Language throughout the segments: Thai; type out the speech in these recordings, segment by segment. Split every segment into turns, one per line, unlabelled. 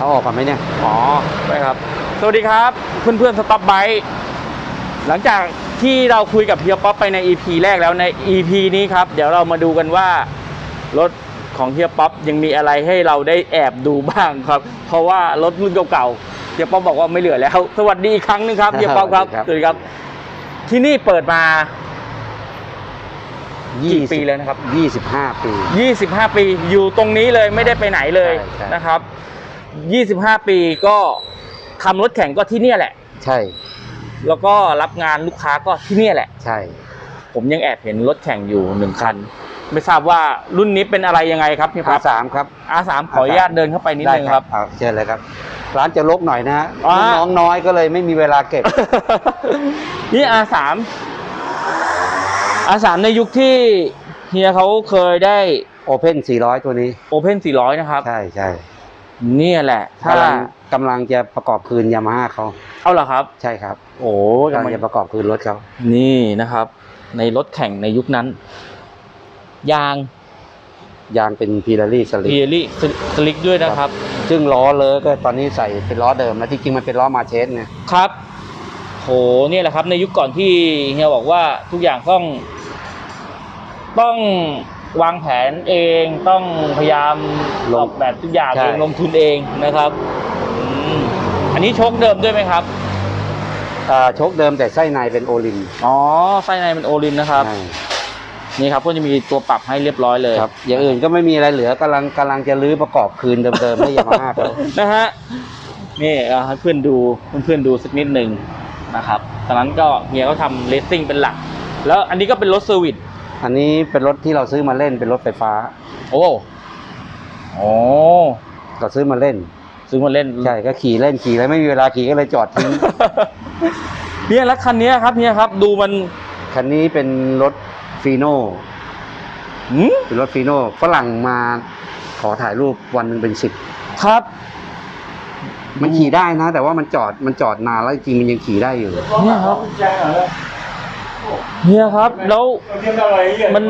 เขาออกกันไหมเนี่ย
อ๋อได้ครับ สวัสดีครับเพื่อนเพื่อนสต็อปไบหลังจากที่เราคุยกับเฮียป๊อปไปใน EP แรกแล้วใน EP นี้ครับ เดี๋ยวเรามาดูกันว่ารถของเฮียป๊อปยังมีอะไรให้เราได้แอบดูบ้างครับ เพราะว่ารถรุ่นเก่าๆเฮียป๊อปบอกว่าไม่เหลือแล้ว สวัสดีอีกครั้งหนึงครับเฮียป๊อปครับ
สวัสดีครับ
สวัสดีครับที่นี่เปิดมา กี่ปีแล้วนะครับ
ยี่สิบห้าปี
25 ปีอยู่ตรงนี้เลยไม่ได้ไปไหนเลย
ใช่ใช่
นะครับ 25 ปีก็ทำรถแข่งก็ที่เนี่ยแหละ
ใช่
แล้วก็รับงานลูกค้าก็ที่เนี่ยแหละ
ใช่
ผมยังแอบเห็นรถแข่งอยู่หนึ่งคัน ไม่ทราบว่ารุ่นนี้เป็นอะไรยังไงครับพี่ค
อา
รับ
สามครับ
R3 ขออนุญาตเดินเข้าไปนิด
ได้
นึงครับ
เอาเชิญเลยครับ ร้านจะลกหน่อยนะฮะ
อ่า
ลูกน้องน้อยก็เลยไม่มีเวลาเก็บ
นี่ R3 R3 ในยุคที่เฮียเขาเคยได้
โอเพน400 ตัวนี้
Open 400 นะครับ
ใช่ใช่
เนี่ยแหละ ถ้า กำ
ลังกำลังจะประกอบคืนยามาฮ่าเขา
เอาเหรอครับ
ใช่ครับ
โอ้
กำลังจะประกอบคืนรถเขา
นี่นะครับ ในรถแข่งในยุคนั้น ยาง
ยางเป็นพีลารี่สลิ
พี
ก
เอลี่สลิกด้วยนะครับ
ซึ่งล้อเลยก็ตอนนี้ใส่เป็นล้อเดิมแล้วที่จริงมันเป็นล้อมาเชสไง
ครับโหเนี่ยแหละครับ ในยุคก่อนที่เฮียบอกว่าทุกอย่างต้อง ต้อง วางแผนเองต้องพยายามออกแบบทุกอย่างเองลงทุนเองนะครับอืมอันนี้โชคเดิมด้วยไหมครับ
อ่าโชคเดิมแต่ไส้ในเป็นโอลิม
อ๋อไส้ในเป็นโอลินนะครับ
ใช่
นี่ครับก็จะมีตัวปรับให้เรียบร้อยเลย
ครับอย่างอื่นก็ไม่มีอะไรเหลือกำลังกำลังจะรื้อประกอบคืนเดิมๆให้ยามาฮ่าเขา
นะฮะนี่เอาให้เพื่อนดูเพื่อนๆดูสักนิดหนึ่งนะครับตอนนั้นก็เฮียเขาทำเลสซิ่งเป็นหลัก แล้วอันนี้ก็เป็นรถเซอร์วิส
อันนี้เป็นรถที่เราซื้อมาเล่นเป็นรถไฟฟ้า
โอ้โอ้
เราซื้อมาเล่น
ซื้อมาเล่น
ใช่ก็ขี่เล่นขี่แล้วไม่มีเวลาขี่ก็เลยจอดทิ้ง
เนี่ยแล้วคันเนี้ยครับเฮียครับ ดูมัน
คันนี้เป็นรถฟีโน่
หืม
เป็นรถฟีโน่ฝรั่งมาขอถ่ายรูปวันหนึ่งเป็นสิบ
ครับ
มันขี่ได้นะ แต่ว่ามันจอดมันจอดนานแล้วจริงๆมันยังขี่ได้อยู่
เนี่ยครับ เฮียครับแล้วมัน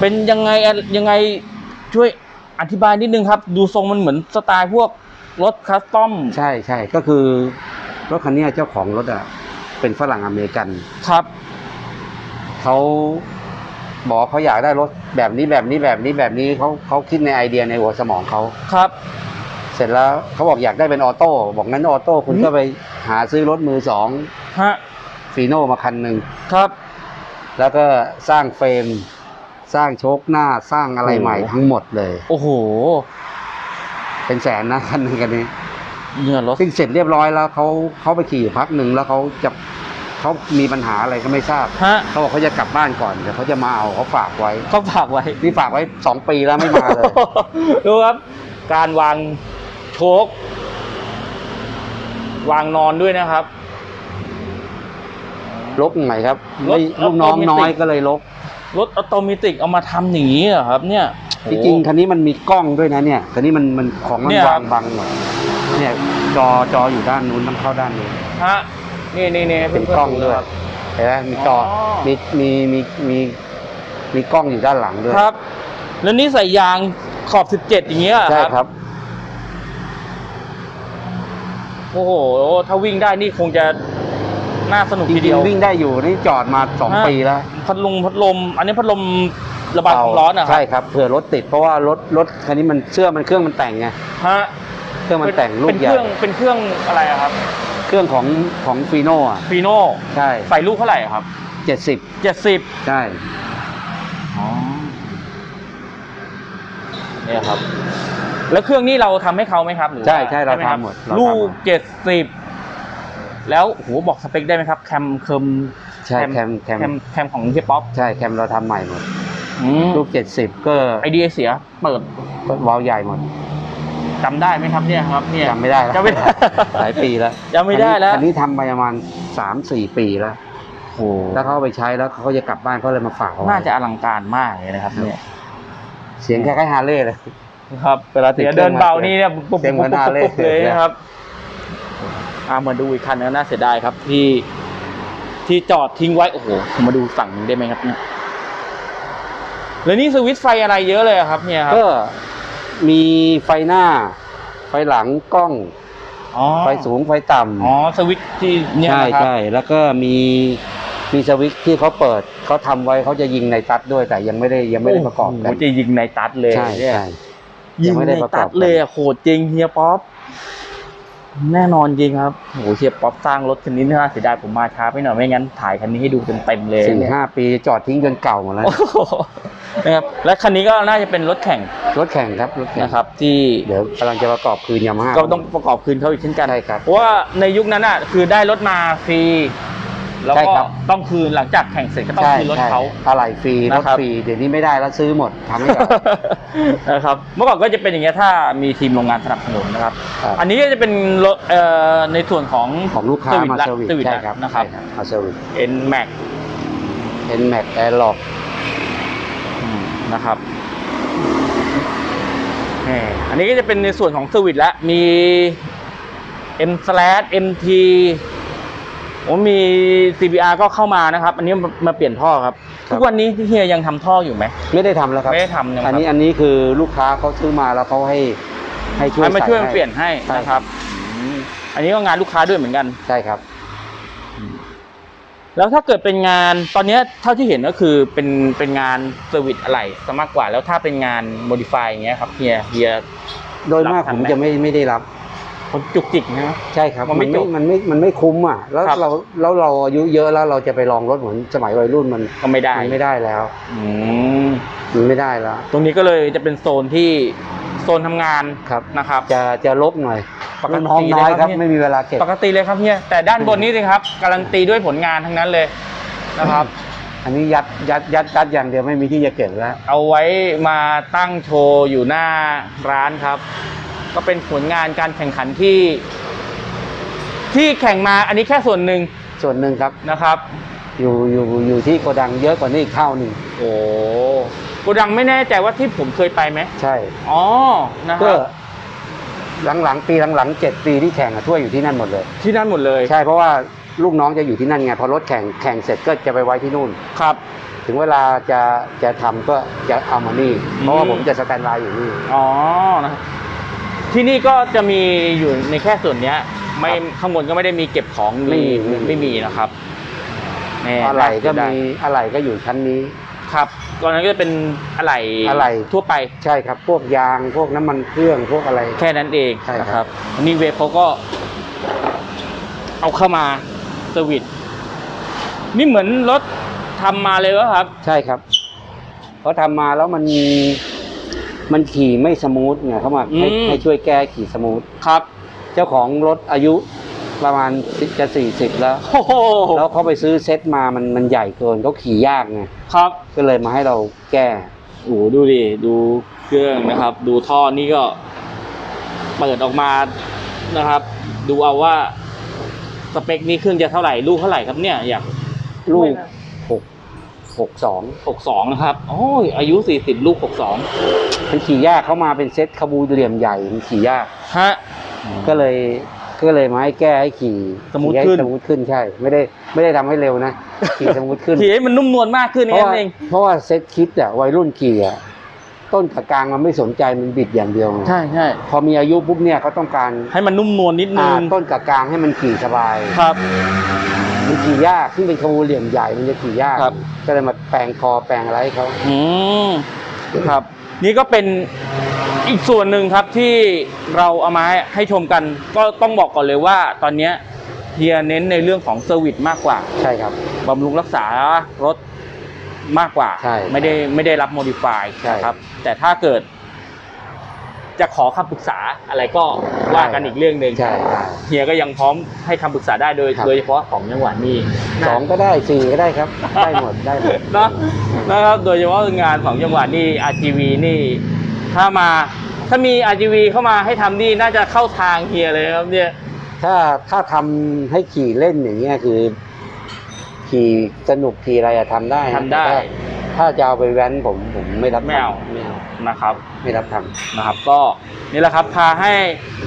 เป็นยังไงอะยังไงช่วยอธิบายนิดนึงครับ ดูทรงมันเหมือนสไตล์พวกรถคัสตอม
ใช่ใช่ก็คือรถคันเนี้ยเจ้าของรถอะเป็นฝรั่งอเมริกัน
ครับ
เขาบอกเขาอยากได้รถแบบนี้แบบนี้แบบนี้แบบนี้เขาเขาคิดในไอเดียในหัวสมองเขา
ครับ
เสร็จแล้วเขาบอกอยากได้เป็นออโต้บอกงั้นออโต้คุณ
อืม
ก็ไปหาซื้อรถมือสอง
ฮะ
ฟีโน่มาคันหนึ่ง
ครับ
แล้วก็สร้างเฟรม สร้างโชคหน้าสร้างอะไร
โอ้โห
ใหม่ทั้งหมดเลย
โอ้โห
เป็นแสนนะคันหนึงกันนี้
เนี่ยรถ
ซึ่งเสร็จเรียบร้อยแล้วเขาเขาไปขี่อยู่พักหนึ่งแล้วเขาจะเขามีปัญหาอะไรก็ไม่ทราบ
ฮะ
เขาบอกเขาจะกลับบ้านก่อนเดี๋ยวเขาจะมาเอาเขาฝากไว้
เขาฝากไว้
นี่ฝากไว้สองปีแล้วไม่มาเลย
ดูครับ การวางโชควางนอนด้วยนะครับ
ลกไงครับ
รถ
ไม่ลูกน้อง
ออโตเมติก
น้อยก็เลยลก
รถออโตเมติกเอามาทำอย่างนี้เหรอครับ เนี่ย
จริงๆคันนี้มันมีกล้องด้วยนะเนี่ยคันนี้มันมันของมัน
เนี่ยครั
วา
บ
งบังหมดเนี่ยจอจออยู่ด้านนู้นต้องเข้าด้านนี้
ฮะนี่นี่นี่
เป็นกล้องด้วย
ครับ
เห็นไหมมีจออ
อ
มีมีมีมีมีกล้องอยู่ด้านหลังด้วย
ครับ แล้วนี่ใส่ยางขอบ17อย่างเงี้ยเหรอ
ใช่ครับ
โอ้โหถ้าวิ่งได้นี่คงจะ น่าสนุก
จ
ที
ริ
เดี
ง
ยว
ๆวิ่งได้อยู่นี่จอดมาสอง
ฮะ
ปีแล้ว
พัดลมพัดลม อันนี้พัดลมระบายความร้อนนะครั
ใช่ครับเผื่อรถติดเพราะว่ารถรถคันนี้มันเชื่อมันเครื่องมันแต่งไง
ฮะ
เครื่องมันแต่งลู
เป็
ก
น
ให
เค
ญ่
รื่องเป็นเครื่องอะไรอะครับ
เครื่องของของฟีโน่อะ
ฟีโน่
ใช่
ใส่ลูกเท่าไหร่อะครับ
เจ็ดสิบ
70
ใช่
อ๋อเนี่ยครับ แล้วเครื่องนี้เราทำให้เขาไหมครับหรือว่า
ใช่ใช่เรา
ไคบ
ทำหมดเรา
ลู
ทำห
ก
มด
เจ็ดสิบ แล้วโหบอกสเปคได้ไหมครับแคมเคิม
ใช่แคมแคม
แคมแคมของเฮียป๊อป
ใช่แคมเราทำใหม่หมด
อืม
ลูกเจ็ดสิบก็
ไอเดียเสียเปิด
ก็วาล์วใหญ่หมด
จำได้ไหมครับเนี่ยครับเนี่ย
จำไม่ได้แล้ว
จำไม่ได้
หลายปีแล้ว
จำไม่ได้แล้ว
อันนี้ทำไปประมาณสามสี่ปีแล้ว
โห
แล้วเขาเอาไปใช้แล้วเขาก็จะกลับบ้านเขาเลยมาฝากเอาไว้
น่าจะอลังการมากเลยนะครับเนี่ย
เสียงคล้ายๆฮาร์เลย์เลย
ครับ
เวลาติด
เดี๋ยว
เครื่
เดิ
อง
นเบานี่เนี่ยปุ๊บปุ๊บ
เสียงเหมื
ปุ๊
อบน
ปุ๊บ
ฮาร์เลย์
ปุ๊บเลยนะครับ อ่ามาดูอีกคันนึงน่าเสียดายครับที่ที่จอดทิ้งไว้โอ้โหผมมาดูฝั่งนี้ได้ไหมครับเนี่ยแล้วนี่สวิตช์ไฟอะไรเยอะเลยอะครับเนี่ยครับ
ก็มีไฟหน้าหลังกล้อง
อ๋อ
ไฟสูงไฟต่ำ
อ๋อสวิตช์ที่เนี่ย
ใช่
นะครับ
ใช่แล้วก็มีมีสวิตช์ที่เขาเปิดเขาทำไว้เขาจะยิงในตัดด้วยแต่ยังไม่ได้ยังไม่ได้ประกอบกัน
โโหจะยิงในตัดเลย
ใช่
เนี่ย
ใช่
ยิ
ยังงไม่ได้
ใน
ประกอบ
ตัดเลยอะโหดจริงเฮียป๊อป แน่นอนจริงครับโหเฮียป๊อปสร้างรถคันนี้น่าเสียดายผมมาช้าไปหน่อยไม่งั้นถ่ายคันนี้ให้ดูเต็มๆเลย
สี่ห้าปีจอดทิ้งจนเก่าหมดแล้ว
โอ้โหนะครับและคันนี้ก็น่าจะเป็นรถแข่ง
รถแข่งครับรถแข่ง
นะครับ ที่
เดี๋ยวกำลังจะประกอบคืนยามาฮ่า
ก็ต้องประกอบคืนเขาอีกเช่นกัน
ใช่ครับ
เพราะว่าในยุคนั้นอะคือได้รถมาฟรี แล้ว
ใช่
ก็
ครับ
ต้องคืนหลังจากแข่งเสร็จก็ต้อง
ใช่
คืนรถ
ใช่
เขา
อะไรฟรีรถ
นะครับ
ฟรีเดี๋ยวนี้ไม่ได้แล้วซื้อหมดทำไม่ได้
นะครับ เมื่อก่อนก็จะเป็นอย่างเงี้ยถ้ามีทีมโรงงานสนับสนุนนะครับ
ครับ
อันนี้ก็จะเป็นรถเอ่อในส่วนของ
ของลูกค้ามา
ละ
เซอร์วิส
เซอร์วิส
ใช่ครับ
นะครับ
ใช่มาเซอร์วิส
N Max
เอ็นแม็กแอร์ล็อก
นะครับแหมอันนี้ก็จะเป็นในส่วนของเซอร์วิสแล้วมี M slash MT โอ้มี CBR ก็เข้ามานะครับ อันนี้มามาเปลี่ยนท่อครับทุกวันนี้พี่เฮียยังทำท่ออยู่ไหม
ไม่ได้ทำแล้วครับ
ไม่ได้ทำนะค
อั
รั
น
บ
นี้อันนี้คือลูกค้าเขาซื้อมาแล้วเขาให้ให้ช่วย
ให้มาช่วย
ใส่
มาเปลี่ยนให้
ใช่
นะครับอืมอันนี้ก็งานลูกค้าด้วยเหมือนกัน
ใช่ครับ
แล้วถ้าเกิดเป็นงานตอนเนี้ยเท่าที่เห็นก็คือเป็นเป็นงานเซอร์วิสอะไรซะมากกว่าแล้วถ้าเป็นงานโมดิฟายอย่างเงี้ยครับเฮียเฮีย
โดยมาก
รับทั
ผ
น
ม
ไหม
จะไม่ไม่ได้รับ
คนจุกจิกนะ
ใช่ครับ
มั
มันน
ไม่
ไม่
จบ
มันไม่มันไม่คุ้มอะ แล้ว
ครับ
เราแล้วเราอายุเยอะแล้วเราจะไปลองรถเหมือนสมัยวัยรุ่นมัน
ก็ไม่ได้
มันไม่ได้แล้ว
อืม
มันไม่ได้แล้ว
ตรงนี้ก็เลยจะเป็นโซนที่โซนทำงาน
ครับ
นะครับ
จะจะลบหน่อย
ปกติ
น้องน้อยครับ
เลยครับ
ไม่มีเวลาเก็บ
ปกติเลยครับเฮียแต่ด้านบนนี้สิครับ การันตีด้วยผลงานทั้งนั้นเลยนะครับ
อันนี้ยัดยัดยัดยัดอย่างเดียวไม่มีที่จะเก็บแล้ว
เอาไว้มาตั้งโชว์อยู่หน้าร้านครับ ก็เป็นผลงานการแข่งขันที่ ที่แข่งมาอันนี้แค่ส่วนหนึ่ง
ส่วนหนึ่งครับ
นะครับ
อยู่อยู่อยู่ที่โกดังเยอะกว่านี้อีกเท่าหนึ่ง
โอ้โกดังไม่แน่ใจว่าที่ผมเคยไปไหม
ใช่
อ๋อนะค
ก็
รับ
หลังๆ ปีหลังๆเจ็ดปีที่แข่งอะทั่วอยู่ที่นั่นหมดเลย
ที่นั่นหมดเลย
ใช่เพราะว่าลูกน้องจะอยู่ที่นั่นไงพอรถแข่งแข่งเสร็จก็จะไปไว้ที่นู่น
ครับ
ถึงเวลาจะจะทำก็จะเอามานี่ เพราะว่า
อืม
ผมจะสแตนบายอยู่นี่
อ๋อนะครับ ที่นี่ก็จะมีอยู่ในแค่ส่วนเนี้ย ไม่
ครับ
ข้างบนก็ไม่ได้มีเก็บของ
ไม่มี
ไม่ไม่มีนะครับแน่
อะไรก็
น่า
มี
เสียดาย
อะไรก็อยู่ชั้นนี้
ครับตอนนั้นก็จะเป็นอะไร
อะไร
ทั่วไป
ใช่ครับ พวกยางพวกน้ำมันเครื่องพวกอะไร
แค่นั้นเอง
ใช่ครับ
นะครับอันนี้เวฟเขาก็ เอาเข้ามาเซอร์วิสนี่เหมือนรถทำมาเลยวะครับ
ใช่ครับเขาทำมาแล้วมัน มันขี่ไม่สมูทไงเขามาให้
อืม
ให้ช่วยแก้ขี่สมูท
ครับ
เจ้าของรถอายุประมาณจะสี่สิบแล้ว
โอ้โห
แล้วเขาไปซื้อเซ็ตมามันมันใหญ่เกินเขาขี่ยากไง
ครับ
ก็เลยมาให้เราแก้
โอ้โหดูดิดูเครื่องนะครับ ดูท่อนี่ก็เปิดออกมานะครับ ดูเอาว่าสเปคนี้เครื่องจะเท่าไหร่ลูกเท่าไหร่ครับเนี่ยอยาก
ลูก
ไม่นะ
หก หกสอง
หกสองนะครับ โอ้ย อายุสี่สิบลูกหกสอง
มันขี่ยากเขามาเป็นเซ็ตขบูเหลี่ยมใหญ่มันขี่ยาก
ฮะ
ก็เลยก็เลยมาให้แก้ให้ขี่
สมูท
ขี่ให้
ขึ้น
สมูทขึ้นใช่ ไม่ได้ไม่ได้ทำให้เร็วนะ ขี่สมูทขึ้น
ขี่ให้มันนุ่มนวลมากขึ้น
เพ
นี่
ราะ
นั่
ว่าน
เอง
เพราะว่าเซ็ตคิดอะวัยรุ่นขี่อะต้นกับกลางมันไม่สนใจมันบิดอย่างเดียว
ใช่ใช่
พอมีอายุปุ๊บเนี่ยเขาต้องการ
ให้มันนุ่มนวลนิดนึ
อ่างต้นกับกลางให้มันขี่สบาย
ครับ
มันขี่ยากที่เป็นขบูเหลี่ยมใหญ่มันจะขี่ยาก
ครับ
ก็เลยมาแปลงคอแปลงอะไรให้เขา
อืมครับ นี่ก็เป็นอีกส่วนหนึ่งครับที่เราเอามาให้ชมกัน ก็ต้องบอกก่อนเลยว่าตอนเนี้ยเฮียเน้นในเรื่องของเซอร์วิสมากกว่า
ใช่ครับ
บำรุงรักษารถมากกว่า
ใช่
ไม่ได้ไม่ได้รับโมดิฟาย
ใช่
นะครับ แต่ถ้าเกิด จะขอคำปรึกษาอะไรก็ว่ากันอีกเรื่องหนึ่ง
ใช่ใช่
เฮียก็ยังพร้อมให้คำปรึกษาได้โดย
ครับ
โดยเฉพาะของจังหวัดนี้
สองก็ได้สี่ก็ได้ครับ ได้หมดได้หมด
เนอะนะครับโดยเฉพาะงานของจังหวัดนี่ RGV นี่ ถ้ามาถ้ามี RGV เข้ามาให้ทำนี่น่าจะเข้าทางเฮียเลยครับเนี่ย
ถ้าถ้าทำให้ขี่เล่นอย่างเงี้ยคือ ขี่สนุกขี่อะไรอะทำได้นะ
ทำได้
แต่ถ้า ถ้าจะเอาไปแว้นผมผมไม่รับ
ไม่เอา
ทำไม่เอา
นะครับ
ไม่รับทำ
นะครับ ก็นี่แหละครับพาให้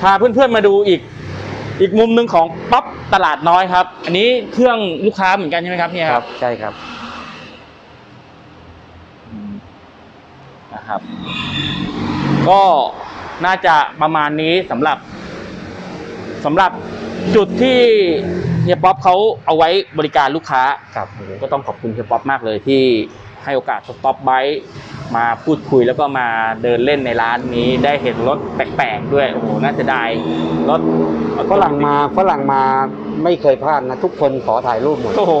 พาเพื่อนๆมาดูอีก อีกมุมหนึ่งของป๊อปตลาดน้อยครับ อันนี้เครื่องลูกค้าเหมือนกันใช่ไหมครับเนี่ยครับ
ใช่ครับ
นะครับ ก็น่าจะประมาณนี้สำหรับสำหรับจุดที่เฮียป๊อปเขาเอาไว้บริการลูกค้า
ครับ
ก็ต้องขอบคุณเฮียป๊อปมากเลยที่ ให้โอกาสสต็อปไบค์มาพูดคุยแล้วก็มาเดินเล่นในร้านนี้ได้เห็นรถแปลกๆด้วยโอ้โหน่าจะได้รถ
ฝรั่งมาฝรั่งมา ไม่เคยพลาดนะทุกคนขอถ่ายรูปหมด
โอ้โห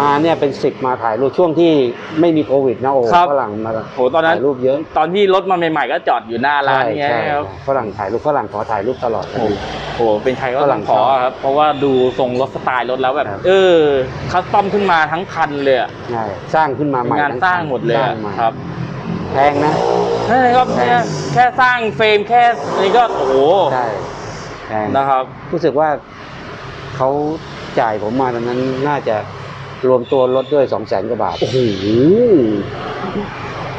มาเนี่ยเป็นสิบมาถ่ายรูปช่วงที่ไม่มีโควิดนะโอ้
ครับ
ฝรั่งมา
โหตอนนั้น
ถ่ายรูปเยอะ
ตอนที่รถมาใหม่ๆก็จอดอยู่หน้าร้าน
ใช่
เงี้ย
ใช่
ครับ
ฝรั่งถ่ายรูปฝรั่งขอถ่ายรูปตลอด
โอ้โหโอ้โหเป็นใครก็
ฝ
ต้
รั่
อง
ง
ขอ
ชอบ
ครับ เพราะว่าดูทรงรถสไตล์รถแล้วแบบ
ครับ
เออ คัสตอมขึ้นมาทั้งคันเลยอะ
ใช่สร้างขึ้นมาใหม่
งาน
ทั้
สร้างหมดเลย
ส
อะ
ร้างมา
ครับ
แพงนะ
ใช่ครับเนี่ยแค่สร้างเฟรมแค่นี้ก็โอ้โห
ใช่แพง
นะครับ
รู้สึกว่า เขาจ่ายผมมาตอนนั้นน่าจะรวมตัวรถด้วยสองแสนกว่าบาท
โอ้โห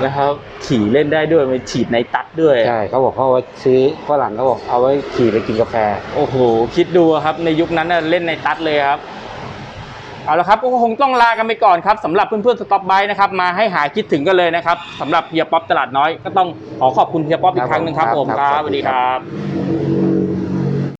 นะครับ ขี่เล่นได้ด้วยมีฉีดในตัดด้วย
ใช่เขาบอกเขาเอาไว้ซื้อฝรั่งเขาบอกเอาไว้ขี่ไปกินกาแฟ
โอ้โห คิดดูครับ ในยุคนั้นน่ะเล่นในตัดเลยครับเอาละครับก็คงต้องลากันไปก่อนครับสำหรับเพื่อนๆสต็อปไบนะครับมาให้หายคิดถึงกันเลยนะครับสำหรับเฮียป๊อปตลาดน้อยก็ต้องขอขอบคุณเฮียป๊อปอีกครั้งหนึ่งครับ
ครับ
ผม
ครับ
ครับ
ขอบ
ส
คุณ
วัสดี
ค
ค
รั
รับบ